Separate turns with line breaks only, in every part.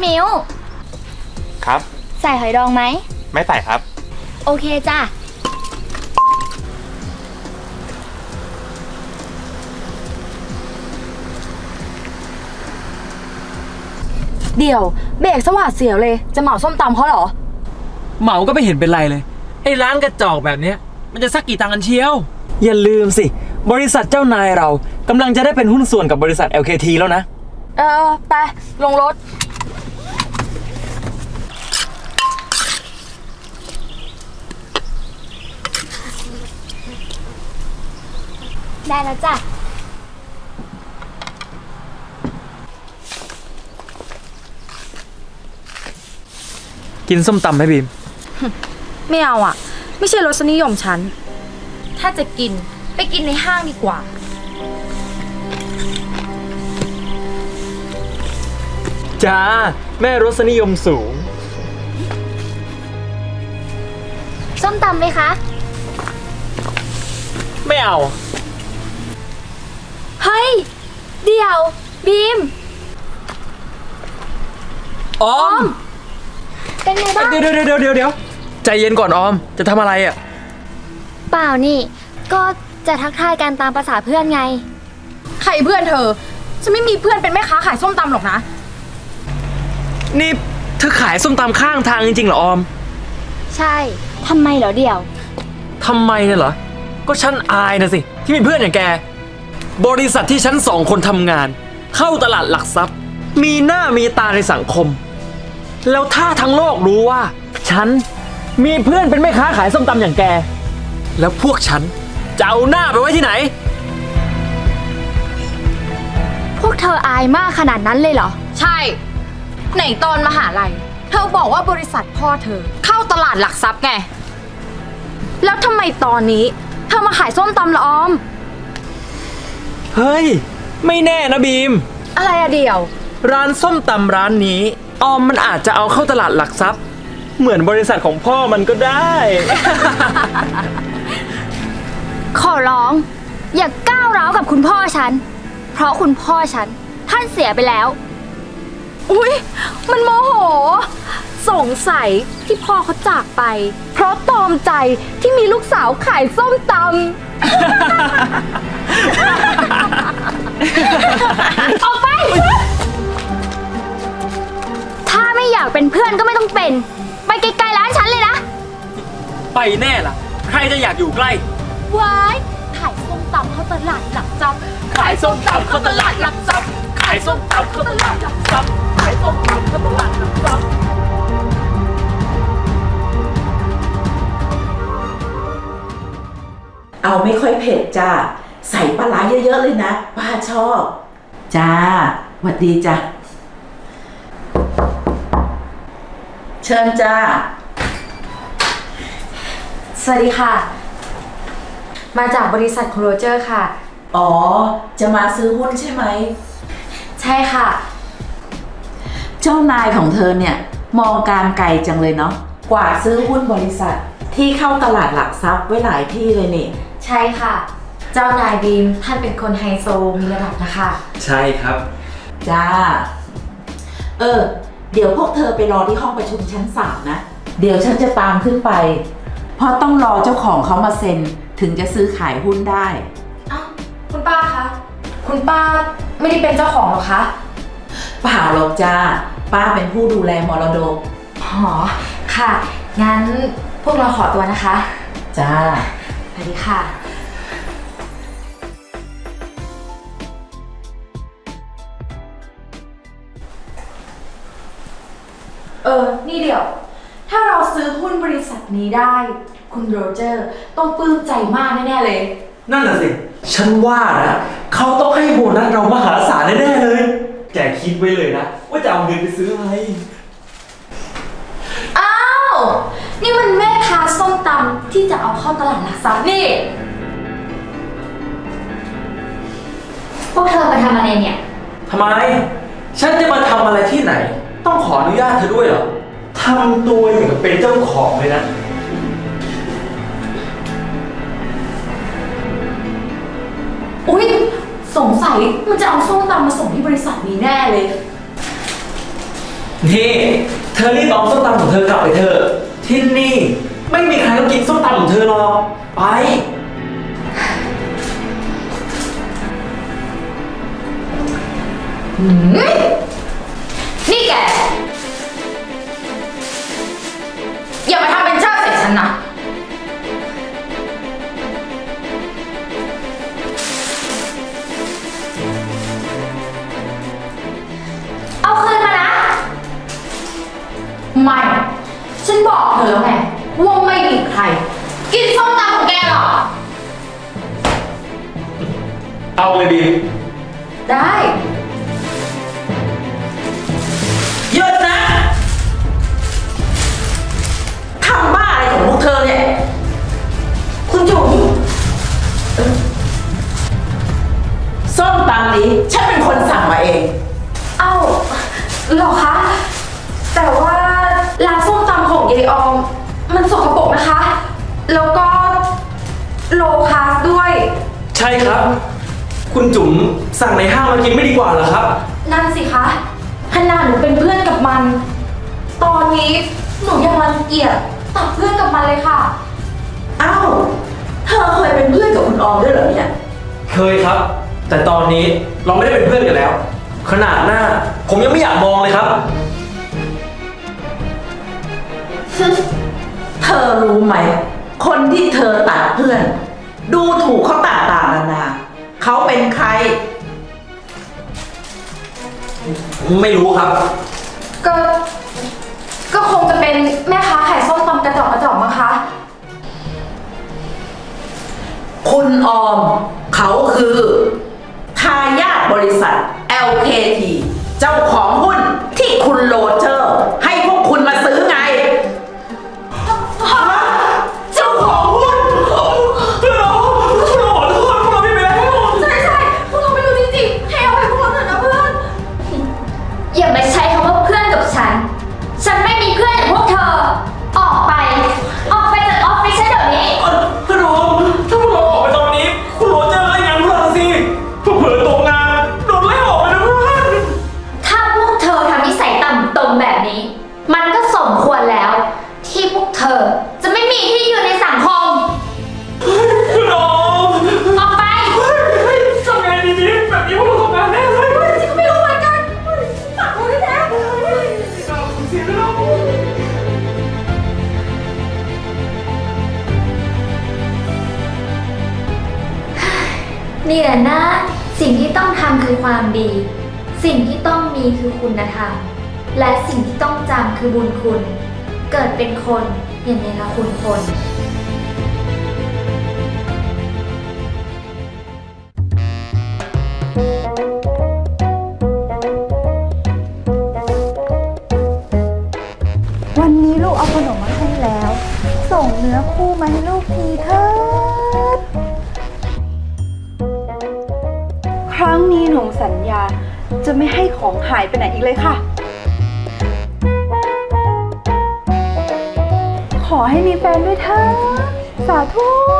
ชิดมิ้ว
ครับ
ใส่หอยดองไหม
ไม่ใส่ครับ
โอเคจ้ะ
เดี๋ยวเบรกสวัสดเสียวเลย จะเหมาส้มตำเขาเหรอ
เหมาก็ไม่เห็นเป็นไรเลย ไอ้ร้านกระจอกแบบเนี้ย มันจะสักกี่ตังค์กันเชียว อย่าลืมสิ บริษัทเจ้านายเรากำลังจะได้เป็นหุ้นส่วนกับบริษัท LKT แล้วนะ
เออ ไป ลงรถ
ได้แล้วจ้ะ
กินส้มตำไหมบีม
ไม่เอาอะ ไม่ใช่รสนิยมฉัน ถ้าจะกินไปกินในห้างดีกว่า
จ้า แม่รสนิยมสูง
ส้มตำไหมคะ
ไม่เอา
เฮ้ย เดี๋ยว บีม
ออม
เป็นไงบ้าง
เดี๋ยวเดี๋ยวเดี๋ยวเดี๋ยวเดี๋ยวใจเย็นก่อนออม จะทำอะไรอะ
เปล่านี่ ก็จะทักทายกันตามภาษาเพื่อนไง
ใครเพื่อนเธอ ฉันไม่มีเพื่อนเป็นแม่ค้าขายส้มตำหรอกนะ
นี่เธอขายส้มตำข้างทางจริงๆเหรอออม
ใช่ทำไมเหรอเดี๋ยว
ทำไมเนี่ยเหรอ ก็ฉันอายนะสิ ที่มีเพื่อนอย่างแก บริษัทที่ฉันสองคนทำงาน เข้าตลาดหลักทรัพย์ มีหน้ามีตาในสังคม แล้วถ้าทั้งโลกรู้ว่า ฉันมีเพื่อนเป็นแม่ค้าขายส้มตำอย่างแก แล้วพวกฉันจะเอาหน้าไปไว้ที่ไหน
พวกเธออายมากขนาดนั้นเลยเหรอ
ใช่ ไหนตอนมหาลัย เธอบอกว่าบริษัทพ่อเธอ เข้าตลาดหลักทรัพย์ไง แล้วทำไมตอนนี้ เธอมาขายส้มตำละออม
เฮ้ย ไม่แน่นะบีม
อะไรอะเดียว
ร้านส้มตำร้านนี้ ออมมันอาจจะเอาเข้าตลาดหลักทรัพย์ เหมือนบริษัทของพ่อมันก็ได้
ขอร้อง อย่าก้าวร้าวกับคุณพ่อฉัน เพราะคุณพ่อฉัน ท่านเสียไปแล้ว
อุ๊ย มันโมโห สงสัยที่พ่อเขาจากไป เพราะตอมใจที่มีลูกสาวขายส้มตำ
ออกไป ถ้าไม่อยากเป็นเพื่อนก็ไม่ต้องเป็น ไปไกลๆร้านฉันเลยนะ
ไปแน่ล่ะ ใครจะอยากอยู่ใกล้
ว้ายขายส้มตำเข้าตลาดหลักทรัพย์
ขายส้มตำเข้าตลาดหลักทรัพย์ขายส้มตำเข้าตลาดหลักทรัพย์ขายส้มตำเข้าตลาดหลักทรัพย์
เอาไม่ค่อยเผ็ดจ้าใส่ปลาร้าเยอะๆเลยนะป้าชอบ จ้าหวัดดีจ้ะเชิญจ้า
สวัสดีค่ะ มาจากบริษัทโคโรเจอร์ค่ะ
อ๋อ จะมาซื้อหุ้นใช่ไหม
ใช่ค่ะ
เจ้านายของเธอเนี่ย มองการไกลจังเลยเนาะกว่าซื้อหุ้นบริษัทที่เข้าตลาดหลักทรัพย์ไว้หลายที่เลยนี่
ใช่ค่ะ เจ้านายบีมท่านเป็นคนไฮโซมีระดับนะคะ
ใช่ครับ
จ้า เออ เดี๋ยวพวกเธอไปรอที่ห้องประชุมชั้นสามนะ เดี๋ยวฉันจะตามขึ้นไป เพราะต้องรอเจ้าของเขามาเซ็น ถึงจะซื้อขายหุ้นได้
อ้าวคุณป้าคะ คุณป้าไม่ได้เป็นเจ้าของหรอคะ
เปล่าหรอกจ้า ป้าเป็นผู้ดูแลมรดก
อ๋อค่ะ งั้นพวกเราขอตัวนะคะ
จ้า
สวัสดีค่ะ เออ นี่เดี๋ยว ถ้าเราซื้อหุ้นบริษัทนี้ได้ คุณโรเจอร์ต้องปลื้มใจมากแน่ๆเลย
นั่นน่ะสิ ฉันว่านะเขาต้องให้โบนัสเรามหาศาลแน่ๆเลย แกคิดไว้เลยนะ ว่าจะเอาเงินไปซื้ออะไร
อ้าว นี่มันแม่ค้าส้มตำที่จะเอาเข้าตลาดหลักทรัพย์นี่
พวกเธอมาทำอะไรเนี่ย
ทำไม ฉันจะมาทำอะไรที่ไหน ต้องขออนุญาตเธอด้วยเหรอทำตัวอย่างกับเป็นเจ้าของเลยนะ
อุ๊ย สงสัยมันจะเอาส้มตำมาส่งที่บริษัทนี้แน่เลย
นี่ เธอรีบเอาส้มตำของเธอกลับไปเถอะที่นี่ ไม่มีใครเขากินส้มตำของเธอหรอกไป
นี่ บอกเธอแล้วไงว่าไม่มีใคร กินส้มตำของแกหรอก
เอาเลยบีม
ได้
หยุดนะทำบ้าอะไรของพวกเธอเนี่ย คุณจุ๋มเอ่อส้มตำนี้ ฉันเป็นคนสั่งมาเอง
เอ้าเหรอคะ ยายออม มันสกปรกนะคะ แล้วก็โลคาสด้วย
ใช่ครับ คุณจุ๋มสั่งในห้างมากินไม่ดีกว่าเหรอครับ
นั่นสิคะขนาดหนูเป็นเพื่อนกับมัน ตอนนี้หนูยังรังเกียจตัดเพื่อนกับมันเลยค่ะ
เอ้าเธอเคยเป็นเพื่อนกับคุณออมด้วยเหรอเนี่ย
เคยครับ แต่ตอนนี้เราไม่ได้เป็นเพื่อนกันแล้ว ขนาดหน้า ผมยังไม่อยากมองเลยครับ
เธอรู้ไหม คนที่เธอตัดเพื่อน ดูถูกเขาต่างๆนานาเขาเป็นใคร
ไม่รู้ครับ
ก็ ก็คงจะเป็นแม่ค้าขายส้มตำกระจอกกระจอกมั้งคะ
กิ
ด
เป็นคนอ
ย่า
เน
รคุณคน
วันนี้ลูกเอาขนมมาให้แล้ว ส่งเนื้อคู่มาให้ลูกทีเถิดครั้งนี้หนูสัญญาจะไม่ให้ของหายไปไหนอีกเลยค่ะ ให้มีแฟนด้วยเถอะสาธุ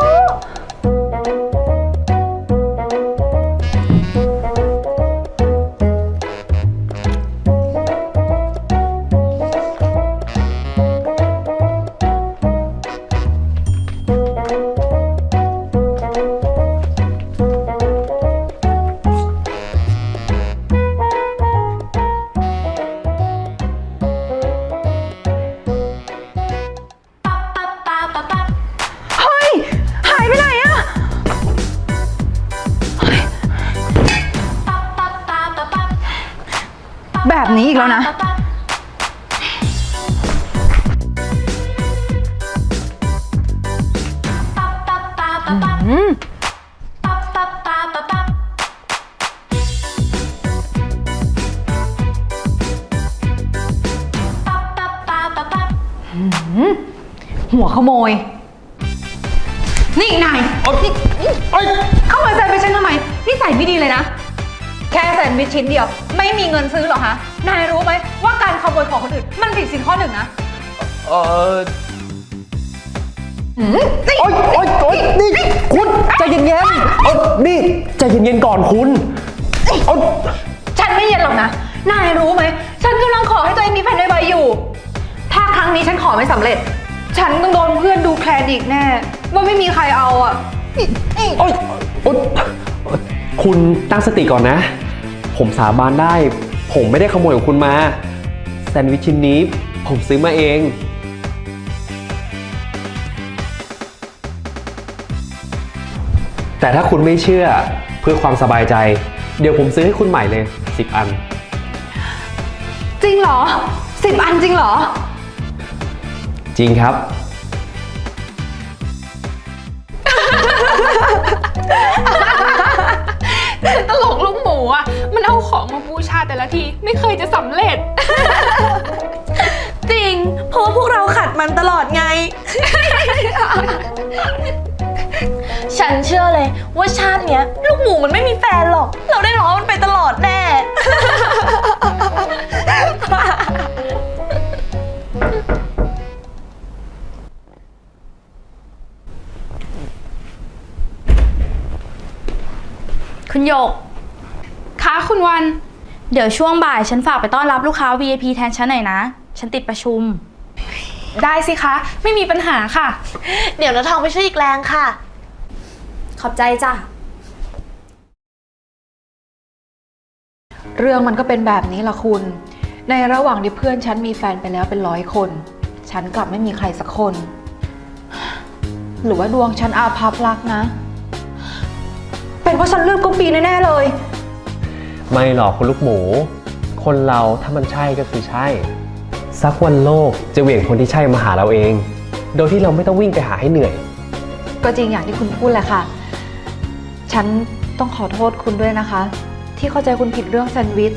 ขโมย นี่นายนี่เข้ามาแซนด์วิชฉันทำไมนี่ใส่ไม่ดีเลยนะ แค่แซนด์วิชชิ้นเดียว ไม่มีเงินซื้อหรอคะนายรู้ไหมว่าการขโมยของคนอื่น มันผิดสินข้อหนึ่งนะ
เออโอ๊ยโอ๊ยโอ๊ยนี่คุณใจเย็นๆเอานี่ใจเย็นๆก่อนคุณเอา
ฉันไม่เย็นหรอกนะ นายรู้ไหม ฉันฉันกำลังขอให้ตัวเองมีแฟนไวๆอยู่ ถ้าครั้งนี้ฉันขอไม่สำเร็จ ฉันต้องโดนเพื่อนดูแคลนอีกแน่ ว่าไม่มีใครเอาอะ
โอ๊ยโอ๊ยคุณตั้งสติก่อนนะ ผมสาบานได้ ผมไม่ได้ขโมยของคุณมา แซนด์วิชชิ้นนี้ ผมซื้อมาเอง แต่ถ้าคุณไม่เชื่อเพื่อความสบายใจ เดี๋ยวผมซื้อให้คุณใหม่เลย 10 อัน
จริงเหรอสิบอันจริงเหรอ
จริงครับ
ตลกลูกหมูอะ มันเอาของมาบูชาแต่ละที ไม่เคยจะสำเร็จ
จริง เพราะว่าพวกเราขัดมันตลอดไง ฉันเชื่อเลยว่าชาติเนี้ย ลูกหมูมันไม่มีแฟนหรอก เราได้ร้องมันไปตลอดแน่
คุณโยก
ค่ะคุณวัน
เดี๋ยวช่วงบ่ายฉันฝากไปต้อนรับลูกค้า VIP แทนฉันหน่อยนะ ฉันติดประชุม
ได้สิคะ ไม่มีปัญหาค่ะ
เดี๋ยวนะทองไปช่วยอีกแรงค่ะ
ขอบใจจ้ะ
เรื่องมันก็เป็นแบบนี้ละคุณ ในระหว่างที่เพื่อนฉันมีแฟนไปแล้วเป็นร้อยคน ฉันกลับไม่มีใครสักคน หรือว่าดวงฉันอาภัพรักนะ เป็นเพราะฉันเลือกกุ๊ปปีแน่ๆเลย
ไม่หรอกคุณลูกหมู คนเราถ้ามันใช่ก็คือใช่ สักวันโลกจะเหวี่ยงคนที่ใช่มาหาเราเอง โดยที่เราไม่ต้องวิ่งไปหาให้เหนื่อย
ก็จริงอย่างที่คุณพูดแหละค่ะ ฉันต้องขอโทษคุณด้วยนะคะ ที่เข้าใจคุณผิดเรื่องแซนด์วิช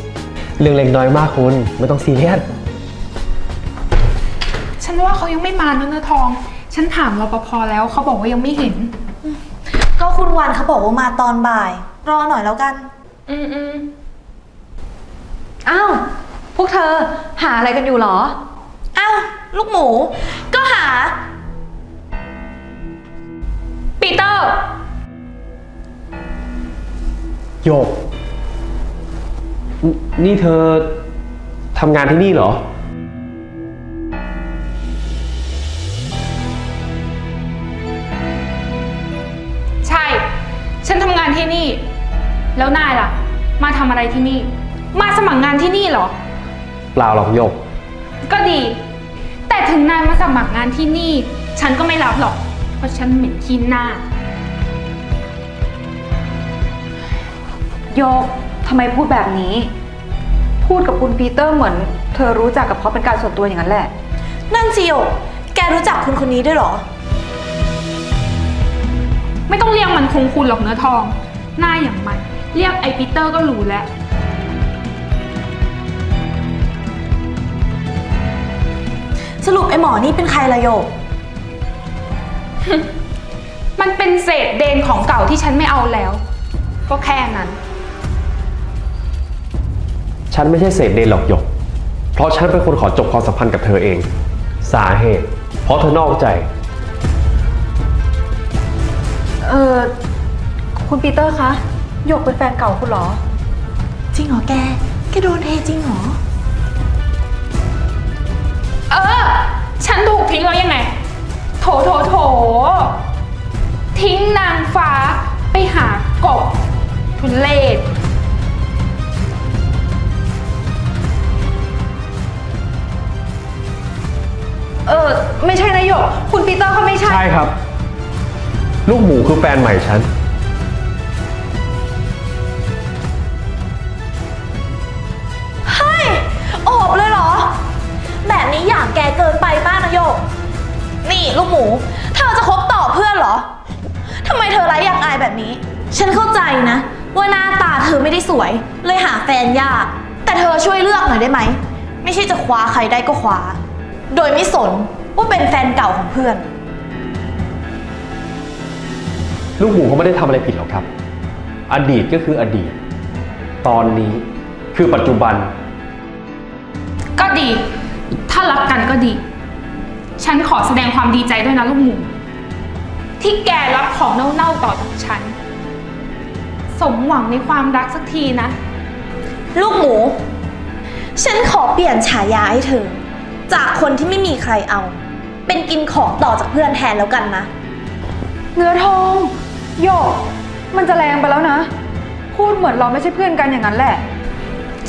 เรื่องเล็กน้อยมากคุณไม่ต้องซีเรียส
ฉันว่าเขายังไม่มานะเนื้อทอง ฉันถามรปภแล้วเขาบอกว่ายังไม่เห็น
ก็คุณวันเขาบอกว่ามาตอนบ่าย รอหน่อยแล้วกัน
อืมอืม
อ้าว พวกเธอหาอะไรกันอยู่เหรอ
อ้าวลูกหมู ก็หา
ปีเตอร์
โยกนนี่เธอทำงานที่นี่เหรอ
แล้วนายล่ะ มาทำอะไรที่นี่ มาสมัครงานที่นี่เหรอ
เปล่าหรอกโยก
ก็ดี แต่ถึงนายมาสมัครงานที่นี่ ฉันก็ไม่รับหรอก เพราะฉันเหม็นขี้หน้า
โยกทำไมพูดแบบนี้ พูดกับคุณปีเตอร์เหมือน เธอรู้จักกับเขาเป็นการส่วนตัวอย่างนั้นแหละ
นั่นสิโยกแกรู้จักคุณคนนี้ด้วยเหรอ
ไม่ต้องเรียกมันคงคุณหรอกเนื้อทอง หน้าอย่างมัน เรียกไอปีเตอร์ก็รู้แล้ว
สรุปไอ้หมอนี่เป็นใครละโยก
มันเป็นเศษเดนของเก่าที่ฉันไม่เอาแล้ว ก็แค่นั้น
ฉันไม่ใช่เศษเดนหรอกโยก เพราะฉันเป็นคนขอจบความสัมพันธ์กับเธอเอง สาเหตุ เพราะเธอนอกใจ
เออคุณปีเตอร์คะ โยกเป็นแฟนเก่าคุณเหรอ
จริงเหรอแก แกโดนเทจริงเหรอ
เออ ฉันถูกทิ้งแล้วยังไง โถโถโถ ทิ้งนางฟ้าไปหากบทุเลศ
เออ ไม่ใช่นะโยก คุณปีเตอร์เขาไม่ใช่
ใช่ครับ ลูกหมูคือแฟนใหม่ฉัน
นี่ลูกหมู เธอจะคบต่อเพื่อนเหรอ ทำไมเธอไร้อย่างอายแบบนี้ ฉันเข้าใจนะ ว่าหน้าตาเธอไม่ได้สวย เลยหาแฟนยาก แต่เธอช่วยเลือกหน่อยได้ไหม ไม่ใช่จะคว้าใครได้ก็คว้า โดยไม่สนว่าเป็นแฟนเก่าของเพื่อน
ลูกหมูเขาไม่ได้ทำอะไรผิดหรอกครับ อดีตก็คืออดีต ตอนนี้คือปัจจุบัน
ก็ดี ถ้ารักกันก็ดี ฉันขอแสดงความดีใจด้วยนะลูกหมู ที่แกรับของเน่าๆต่อจากฉัน สมหวังในความรักสักทีนะ
ลูกหมู
ฉันขอเปลี่ยนฉายาให้เธอ จากคนที่ไม่มีใครเอา เป็นกินของต่อจากเพื่อนแทนแล้วกันนะ
เนื้อทองโยกมันจะแรงไปแล้วนะ พูดเหมือนเราไม่ใช่เพื่อนกันอย่างนั้นแหละ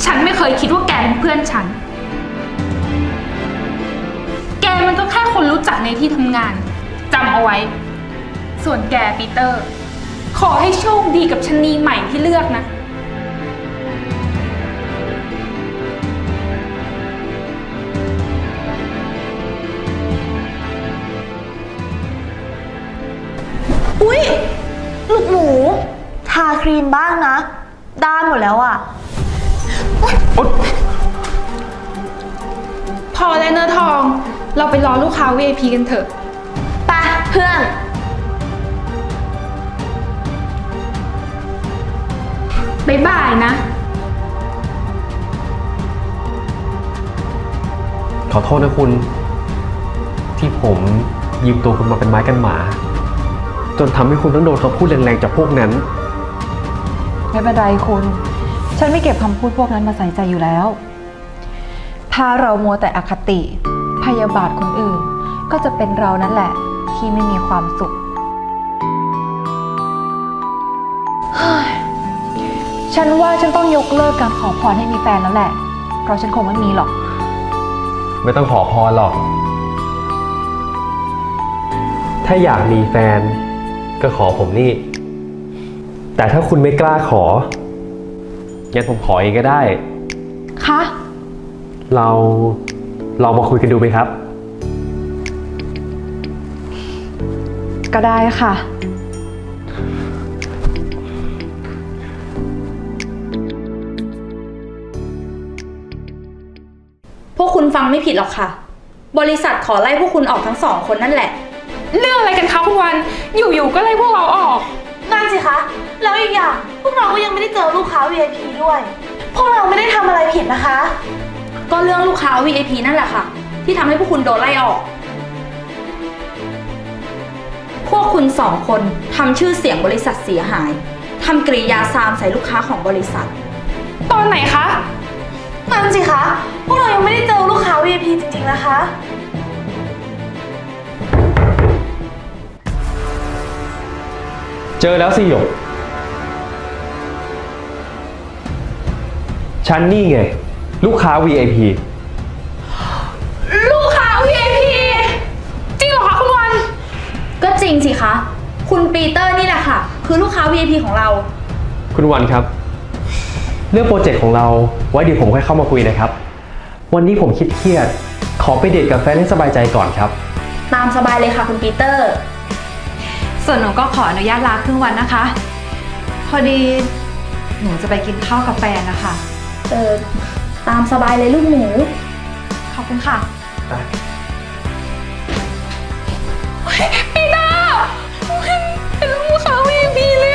ฉันไม่เคยคิดว่าแกเป็นเพื่อนฉันแก มันก็แค่คนรู้จักในที่ทำงานจำเอาไว้ ส่วนแกปีเตอร์ ขอให้โชคดีกับชะนีใหม่ที่เลือกนะ
อุ๊ย ลูกหมู ทาครีมบ้างนะ ด้านหมดแล้วอะ
พอแล้วเนื้อทอง เราไปรอลูกค้า VIP กันเถอะ
ไปเพื่อน
บ๊ายบายนะ
ขอโทษนะคุณ ที่ผมยืมตัวคุณมาเป็นไม้กันหมา จนทำให้คุณต้องโดนคำพูดแรงๆจากพวกนั้น
ไม่เป็นไรคุณ ฉันไม่เก็บคำพูดพวกนั้นมาใส่ใจอยู่แล้ว ถ้าเรามัวแต่อคติ พยาบาทคนอื่น ก็จะเป็นเรานั่นแหละที่ไม่มีความสุขเฮ้ยฉันว่าฉันต้องยกเลิกการขอพรให้มีแฟนแล้วแหละ เพราะฉันคงไม่มีหรอก
ไม่ต้องขอพรหรอก ถ้าอยากมีแฟน ก็ขอผมนี่ แต่ถ้าคุณไม่กล้าขอ งั้นผมขอเองก็ได้
คะ
เรา ลองมาคุยกันดูไหมครับ
ก็ได้ค่ะ
พวกคุณฟังไม่ผิดหรอกค่ะ บริษัทขอไล่พวกคุณออกทั้งสองคนนั่นแหละ
เรื่องอะไรกันคะคุณวัน อยู่ๆก็ไล่พวกเราออก
นั่นสิคะ แล้วอีกอย่าง พวกเราก็ยังไม่ได้เจอลูกค้า VIP ด้วย พวกเราไม่ได้ทำอะไรผิดนะคะ
ก็เรื่องลูกค้า VIP นั่นแหละค่ะ ที่ทำให้พวกคุณโดนไล่ออก พวกคุณสองคนทำชื่อเสียงบริษัทเสียหายทำกริยาซามใส่ลูกค้าของบริษัท
ตอนไหนคะ
นั่นสิคะ พวกเรายังไม่ได้เจอลูกค้า VIP จริงๆนะคะ
เจอแล้วสิหยก ฉันนี่ไง ลูกค้า VIP
ลูกค้า VIP จริงเหรอคะคุณวัน
ก็จริงสิคะ คุณปีเตอร์นี่แหละค่ะ คือลูกค้า VIP ของเรา
คุณวันครับ เรื่องโปรเจกต์ของเราไว้เดี๋ยวผมค่อยเข้ามาคุยนะครับ วันนี้ผมคิดเครียด ขอไปเดทกับแฟนให้สบายใจก่อนครับ
ตามสบายเลยค่ะคุณปีเตอร์
ส่วนหนูก็ขออนุญาตลาครึ่งวันนะคะ พอดี หนูจะไปกินข้าวกับแฟนนะคะ
เออ ตามสบายเลยลูกหมู
ขอบคุณค่ะ
ปีเตอร์เป็นลูกค้า VIP เลย